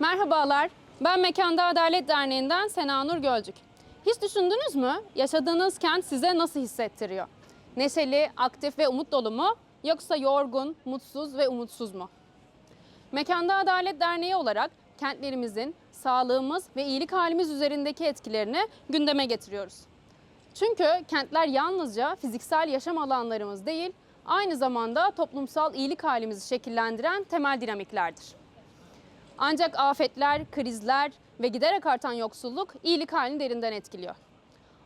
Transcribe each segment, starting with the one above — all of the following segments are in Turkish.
Merhabalar, ben Mekanda Adalet Derneği'nden Sena Nur Gölcük. Hiç düşündünüz mü yaşadığınız kent size nasıl hissettiriyor? Neşeli, aktif ve umut dolu mu? Yoksa yorgun, mutsuz ve umutsuz mu? Mekanda Adalet Derneği olarak kentlerimizin sağlığımız ve iyilik halimiz üzerindeki etkilerini gündeme getiriyoruz. Çünkü kentler yalnızca fiziksel yaşam alanlarımız değil, aynı zamanda toplumsal iyilik halimizi şekillendiren temel dinamiklerdir. Ancak afetler, krizler ve giderek artan yoksulluk iyilik halini derinden etkiliyor.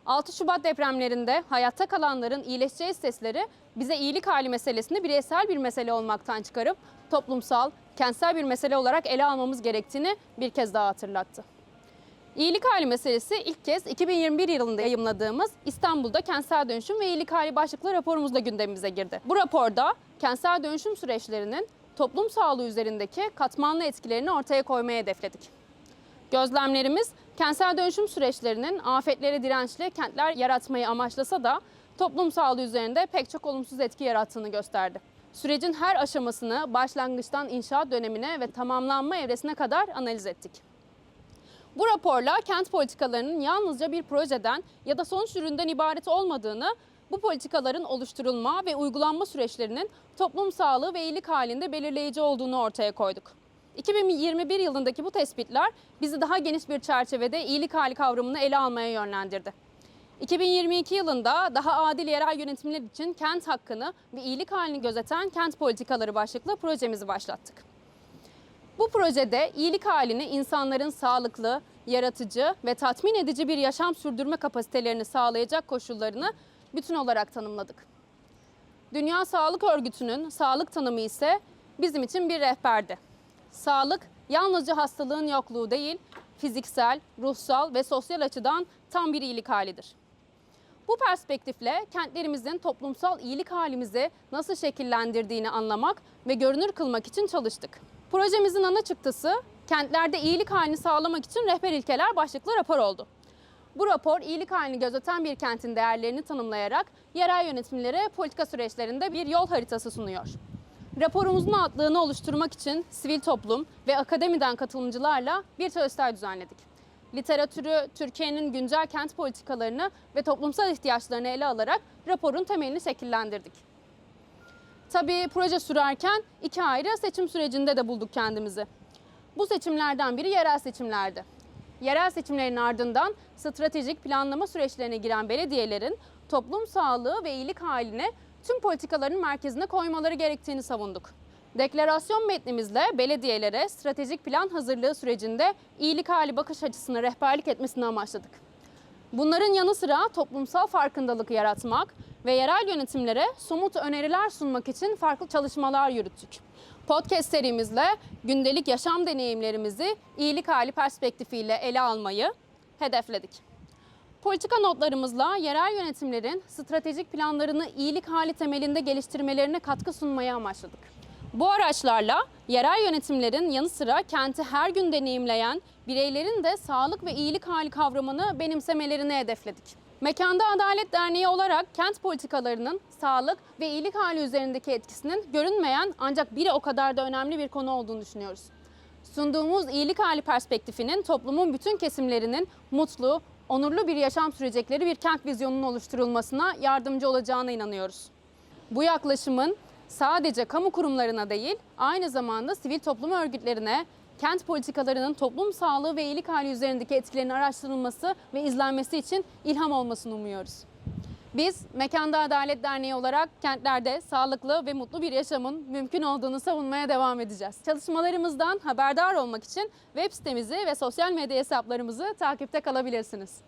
6 Şubat depremlerinde hayatta kalanların iyileşeceği sesleri bize iyilik hali meselesini bireysel bir mesele olmaktan çıkarıp toplumsal, kentsel bir mesele olarak ele almamız gerektiğini bir kez daha hatırlattı. İyilik hali meselesi ilk kez 2021 yılında yayımladığımız İstanbul'da kentsel dönüşüm ve iyilik hali başlıklı raporumuzla gündemimize girdi. Bu raporda kentsel dönüşüm süreçlerinin toplum sağlığı üzerindeki katmanlı etkilerini ortaya koymaya hedefledik. Gözlemlerimiz kentsel dönüşüm süreçlerinin afetlere dirençli kentler yaratmayı amaçlasa da toplum sağlığı üzerinde pek çok olumsuz etki yarattığını gösterdi. Sürecin her aşamasını başlangıçtan inşaat dönemine ve tamamlanma evresine kadar analiz ettik. Bu raporla kent politikalarının yalnızca bir projeden ya da sonuç üründen ibaret olmadığını, bu politikaların oluşturulma ve uygulanma süreçlerinin toplum sağlığı ve iyilik halinde belirleyici olduğunu ortaya koyduk. 2021 yılındaki bu tespitler bizi daha geniş bir çerçevede iyilik hali kavramını ele almaya yönlendirdi. 2022 yılında daha adil yerel yönetimler için kent hakkını ve iyilik halini gözeten kent politikaları başlıklı projemizi başlattık. Bu projede iyilik halini insanların sağlıklı, yaratıcı ve tatmin edici bir yaşam sürdürme kapasitelerini sağlayacak koşullarını bütün olarak tanımladık. Dünya Sağlık Örgütü'nün sağlık tanımı ise bizim için bir rehberdi. Sağlık yalnızca hastalığın yokluğu değil, fiziksel, ruhsal ve sosyal açıdan tam bir iyilik halidir. Bu perspektifle kentlerimizin toplumsal iyilik halimizi nasıl şekillendirdiğini anlamak ve görünür kılmak için çalıştık. Projemizin ana çıktısı kentlerde iyilik halini sağlamak için rehber ilkeler başlıklı rapor oldu. Bu rapor iyilik halini gözeten bir kentin değerlerini tanımlayarak yerel yönetimlere politika süreçlerinde bir yol haritası sunuyor. Raporumuzun atlığını oluşturmak için sivil toplum ve akademiden katılımcılarla bir çalıştay düzenledik. Literatürü, Türkiye'nin güncel kent politikalarını ve toplumsal ihtiyaçlarını ele alarak raporun temelini şekillendirdik. Tabii proje sürerken iki ayrı seçim sürecinde de bulduk kendimizi. Bu seçimlerden biri yerel seçimlerdi. Yerel seçimlerin ardından stratejik planlama süreçlerine giren belediyelerin toplum sağlığı ve iyilik haline tüm politikaların merkezine koymaları gerektiğini savunduk. Deklarasyon metnimizle belediyelere stratejik plan hazırlığı sürecinde iyilik hali bakış açısına rehberlik etmesini amaçladık. Bunların yanı sıra toplumsal farkındalık yaratmak ve yerel yönetimlere somut öneriler sunmak için farklı çalışmalar yürüttük. Podcast serimizle gündelik yaşam deneyimlerimizi iyilik hali perspektifiyle ele almayı hedefledik. Politika notlarımızla yerel yönetimlerin stratejik planlarını iyilik hali temelinde geliştirmelerine katkı sunmayı amaçladık. Bu araçlarla yerel yönetimlerin yanı sıra kenti her gün deneyimleyen bireylerin de sağlık ve iyilik hali kavramını benimsemelerini hedefledik. Mekanda Adalet Derneği olarak kent politikalarının sağlık ve iyilik hali üzerindeki etkisinin görünmeyen ancak biri o kadar da önemli bir konu olduğunu düşünüyoruz. Sunduğumuz iyilik hali perspektifinin toplumun bütün kesimlerinin mutlu, onurlu bir yaşam sürecekleri bir kent vizyonunun oluşturulmasına yardımcı olacağına inanıyoruz. Bu yaklaşımın sadece kamu kurumlarına değil, aynı zamanda sivil toplum örgütlerine, kent politikalarının toplum sağlığı ve iyilik hali üzerindeki etkilerinin araştırılması ve izlenmesi için ilham olmasını umuyoruz. Biz Mekanda Adalet Derneği olarak kentlerde sağlıklı ve mutlu bir yaşamın mümkün olduğunu savunmaya devam edeceğiz. Çalışmalarımızdan haberdar olmak için web sitemizi ve sosyal medya hesaplarımızı takipte kalabilirsiniz.